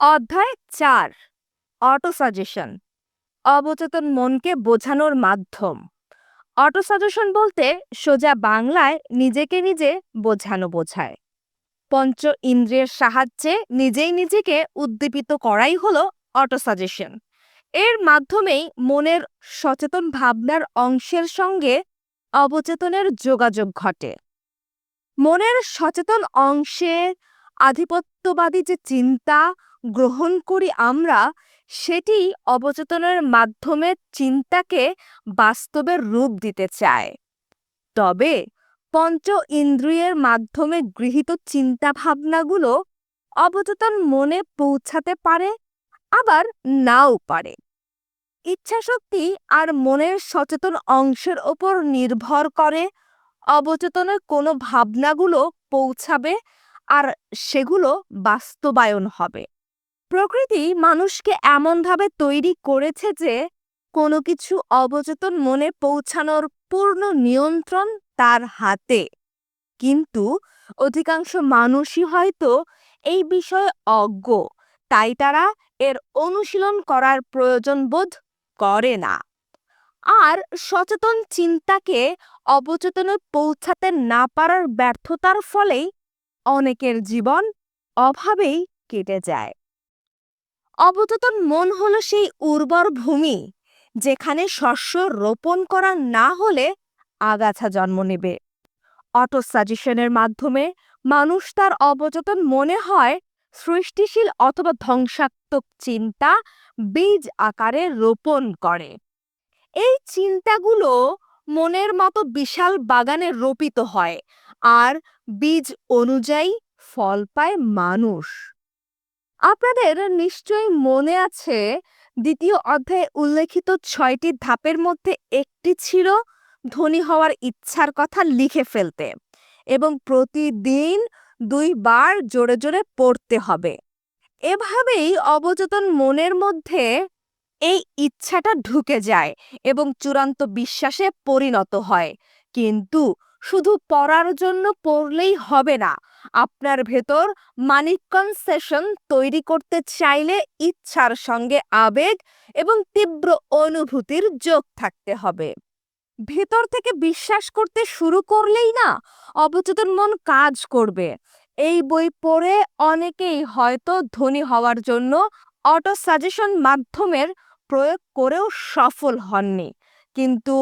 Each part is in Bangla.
অধ্যায় চার অটো সাজেশন অবচেতন মনকে বোঝানোর মাধ্যম। অটো সাজেশন বলতে সোজা বাংলায় নিজেকে নিজে বোঝানো বোঝায়। পঞ্চ ইন্দ্রিয়ের সাহায্যে নিজেই নিজেকে উদ্দীপিত করাই হলো অটো সাজেশন এর মাধ্যমেই মনের সচেতন ভাবনার অংশের সঙ্গে অবচেতনের যোগাযোগ ঘটে। মনের সচেতন অংশে আধিপত্যবাদী যে চিন্তা গ্রহণ করি আমরা, সেটি অবচেতনের মাধ্যমে চিন্তাকে বাস্তবের রূপ দিতে চায়। তবে পঞ্চ ইন্দ্রিয়ের মাধ্যমে গৃহীত চিন্তাভাবনাগুলো অবচেতন মনে পৌঁছাতে পারে, আবার নাও পারে। ইচ্ছাশক্তি আর মনের সচেতন অংশের ওপর নির্ভর করে, অবচেতনের কোনো ভাবনাগুলো পৌঁছাবে আর সেগুলো বাস্তবায়ন হবে। প্রকৃতি মানুষকে এমনভাবে তৈরি করেছে যে, কোনো কিছু অবচেতন মনে পৌঁছানোর পূর্ণ নিয়ন্ত্রণ তার হাতে। কিন্তু অধিকাংশ মানুষই হয়তো এই বিষয়ে অজ্ঞ, তাই তারা এর অনুশীলন করার প্রয়োজন বোধ করে না। আর সচেতন চিন্তাকে অবচেতনে পৌঁছাতে না পারার ব্যর্থতার ফলেই অনেকের জীবন অভাবেই কেটে যায়। অবচেতন মন হল সেই উর্বর ভূমি, যেখানে শস্য রোপণ করা না হলে আগাছা জন্ম নেবে। অটো সাজেশনের মাধ্যমে মানুষ তার অবচেতন মনে হয় সৃষ্টিশীল অথবা ধ্বংসাত্মক চিন্তা বীজ আকারে রোপণ করে। এই চিন্তাগুলো মনের মতো বিশাল বাগানে রোপিত হয়, আর বীজ অনুযায়ী ফল পায় মানুষ। আপনাদের নিশ্চয়ই মনে আছে দ্বিতীয় অধ্যায়ে উল্লেখিত ছয়টি ধাপের মধ্যে একটি ছিল ধনী হওয়ার ইচ্ছার কথা লিখে ফেলতে এবং প্রতিদিন দুইবার জোরে জোরে পড়তে হবে। এভাবেই অবচেতন মনের মধ্যে এই ইচ্ছাটা ঢুকে যায় এবং চূড়ান্ত বিশ্বাসে পরিণত হয়। কিন্তু শুধু পড়ার জন্য পড়লেই হবে না। আপনার ভেতর মানিক কনসেশন তৈরি করতে চাইলে ইচ্ছার সঙ্গে আবেগ এবং তীব্র অনুভূতির যোগ থাকতে হবে। ভেতর থেকে বিশ্বাস করতে শুরু করলেই না অবচেতন মন কাজ করবে। এই বই পড়ে অনেকেই হয়তো ধনী হওয়ার জন্য অটো সাজেশন মাধ্যমের প্রয়োগ করেও সফল হননি। কিন্তু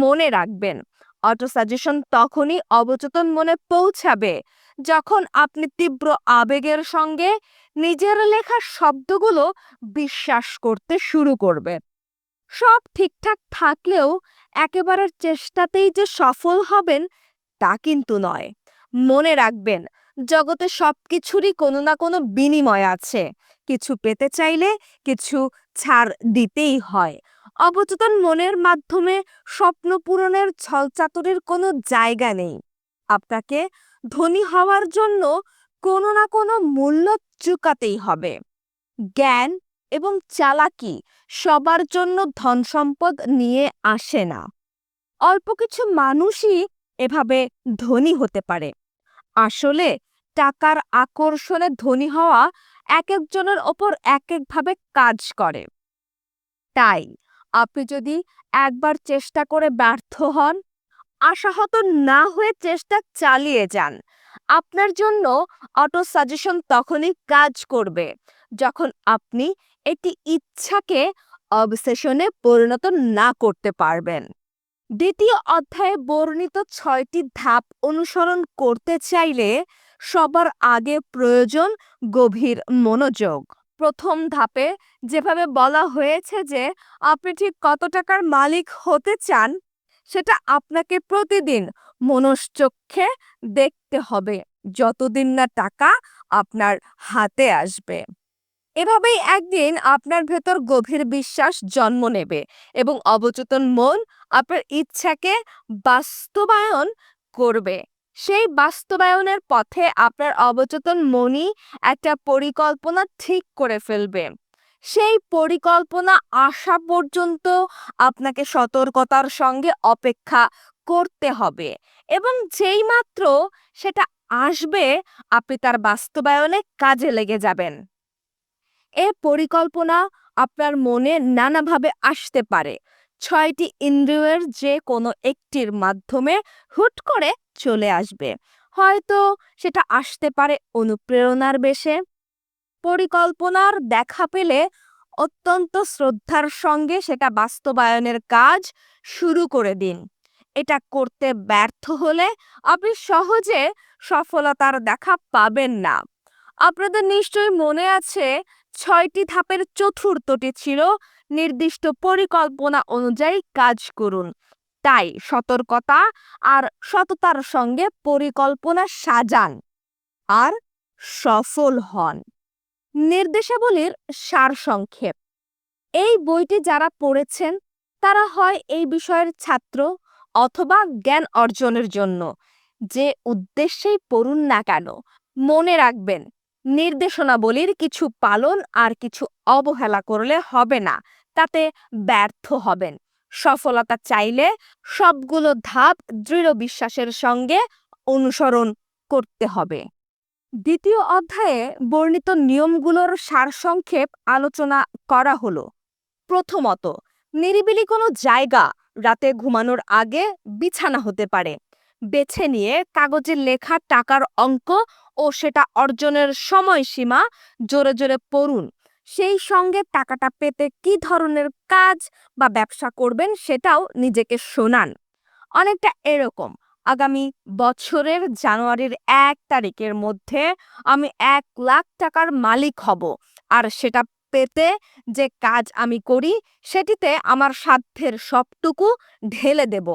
মনে রাখবেন অটো সাজেশন তখনই অবচেতন মনে পৌঁছাবে। যখন আপনি তীব্র আবেগের সঙ্গে নিজের লেখা শব্দগুলো বিশ্বাস করতে শুরু করবেন। সব ঠিকঠাক থাকলেও একেবারে চেষ্টাতেই যে সফল হবেন তা কিন্তু নয়। মনে রাখবেন, জগতে সব কিছুরই কোনো না কোনো বিনিময় আছে। কিছু পেতে চাইলে কিছু ছাড় দিতেই হয়। অবচেতন মনের মাধ্যমে স্বপ্ন পূরণের ছলচাতুরির কোনো জায়গা নেই। আপনাকে ধনী হওয়ার জন্য কোনো না কোনো মূল্য চুকাতেই হবে। জ্ঞান এবং চালাকি সবার জন্য ধন সম্পদ নিয়ে আসে না। অল্প কিছু মানুষই এভাবে ধনী হতে পারে। আসলে টাকার আকর্ষণে ধনী হওয়া এক একজনের ওপর এক একভাবে কাজ করে। তাই আপনি যদি একবার চেষ্টা করে ব্যর্থ হন, আশাহত না হয়ে চেষ্টা চালিয়ে যান। আপনার জন্য অটো সাজেশন তখনই কাজ করবে, যখন আপনি একটি ইচ্ছাকে অবসেশনে পরিণত না করতে পারবেন। দ্বিতীয় অধ্যায়ে বর্ণিত ছয়টি ধাপ অনুসরণ করতে চাইলে সবার আগে প্রয়োজন গভীর মনোযোগ। প্রথম ধাপে যেভাবে বলা হয়েছে যে, আপনি ঠিক কত টাকার মালিক হতে চান, সেটা আপনাকে প্রতিদিন মনশ্চক্ষে দেখতে হবে। যতদিন না টাকা আপনার হাতে আসবে। এভাবেই একদিন আপনার ভেতর গভীর বিশ্বাস জন্ম নেবে এবং অবচেতন মন আপনার ইচ্ছাকে বাস্তবায়ন করবে। সেই বাস্তবায়নের পথে আপনার অবচেতন মনই একটা পরিকল্পনা ঠিক করে ফেলবে। সেই পরিকল্পনা আসা পর্যন্ত আপনাকে সতর্কতার সঙ্গে অপেক্ষা করতে হবে এবং যেই মাত্র সেটা আসবে, আপনি তার বাস্তবায়নে কাজে লেগে যাবেন। এ পরিকল্পনা আপনার মনে নানাভাবে আসতে পারে। ছয়টি ইন্দ্রিয়ের যে কোনো একটির মাধ্যমে হুট করে চলে আসবে। হয়তো সেটা আসতে পারে অনুপ্রেরণার বেশে, পরিকল্পনার দেখা পেলে অত্যন্ত শ্রদ্ধার সঙ্গে সেটা বাস্তবায়নের কাজ শুরু করে দিন। এটা করতে ব্যর্থ হলে আপনি সহজে সফলতার দেখা পাবেন না। আপনাদের নিশ্চয়ই মনে আছে ছয়টি ধাপের চতুর্থটি ছিল নির্দিষ্ট পরিকল্পনা অনুযায়ী কাজ করুন। তাই সতর্কতা আর সততার সঙ্গে পরিকল্পনা সাজান আর সফল হন। নির্দেশাবলীর সারসংক্ষেপ। এই বইটি যারা পড়েছেন, তারা হয় এই বিষয়ের ছাত্র অথবা জ্ঞান অর্জনের জন্য। যে উদ্দেশ্যেই পড়ুন না কেন, মনে রাখবেন নির্দেশনাবলীর কিছু পালন আর কিছু অবহেলা করলে হবে না, তাতে ব্যর্থ হবেন। সফলতা চাইলে সবগুলো ধাপ দৃঢ় বিশ্বাসের সঙ্গে অনুসরণ করতে হবে। দ্বিতীয় অধ্যায়ে বর্ণিত নিয়মগুলোর সারসংক্ষেপ আলোচনা করা হলো। প্রথমত, নিরিবিলি কোনো জায়গা রাতে ঘুমানোর আগে বিছানা হতে পারে। বেছে নিয়ে কাগজে লেখা টাকার অঙ্ক ও সেটা অর্জনের সময়সীমা জোরে জোরে পড়ুন। সেই সঙ্গে টাকাটা পেতে কি ধরনের কাজ বা ব্যবসা করবেন সেটাও নিজেকে শোনান। অনেকটা এরকম। আগামী বছরের জানুয়ারির এক তারিখের মধ্যে আমি এক লাখ টাকার মালিক হব, আর সেটা পেতে যে কাজ আমি করি, সেটিতে আমার সাধ্যের সবটুকু ঢেলে দেব।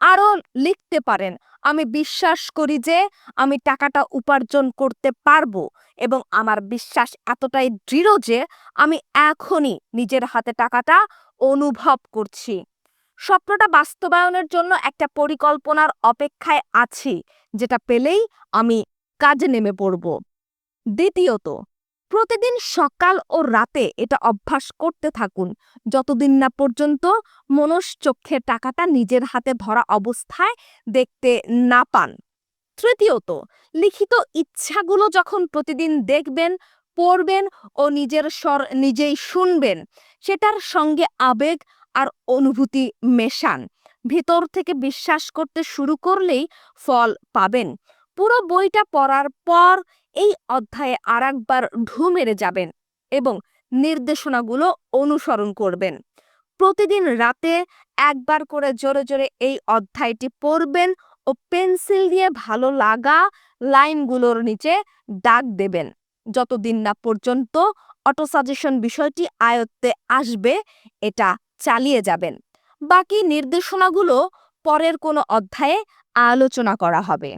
আরও লিখতে পারেন, আমি বিশ্বাস করি যে আমি টাকাটা উপার্জন করতে পারব এবং আমার বিশ্বাস এতটাই দৃঢ় যে আমি এখনই নিজের হাতে টাকাটা অনুভব করছি। স্বপ্নটা বাস্তবায়নের জন্য একটা পরিকল্পনার অপেক্ষায় আছি, যেটা পেলেই আমি কাজে নেমে পড়ব। দ্বিতীয়ত প্রতিদিন সকাল ও রাতে এটা অভ্যাস করতে থাকুন। যতদিন না পর্যন্ত মনশ্চক্ষে টাকাটা নিজের হাতে ধরা অবস্থায় দেখতে না পান। তৃতীয়ত, লিখিত ইচ্ছাগুলো যখন প্রতিদিন দেখবেন, পড়বেন ও নিজের স্বর নিজেই শুনবেন, সেটার সঙ্গে আবেগ আর অনুভূতি মেশান। ভিতর থেকে বিশ্বাস করতে শুরু করলেই ফল পাবেন। পুরো বইটা পড়ার পর এই অধ্যায়ে আর একবার ঢু মেরে যাবেন এবং নির্দেশনাগুলো অনুসরণ করবেন। প্রতিদিন রাতে একবার করে জোরে জোরে এই অধ্যায়টি পড়বেন ও পেন্সিল দিয়ে ভালো লাগা লাইনগুলোর নিচে দাগ দেবেন। যতদিন না পর্যন্ত অটো সাজেশন বিষয়টি আয়ত্তে আসবে, এটা চালিয়ে যাবেন। বাকি নির্দেশনাগুলো পরের কোনো অধ্যায়ে আলোচনা করা হবে।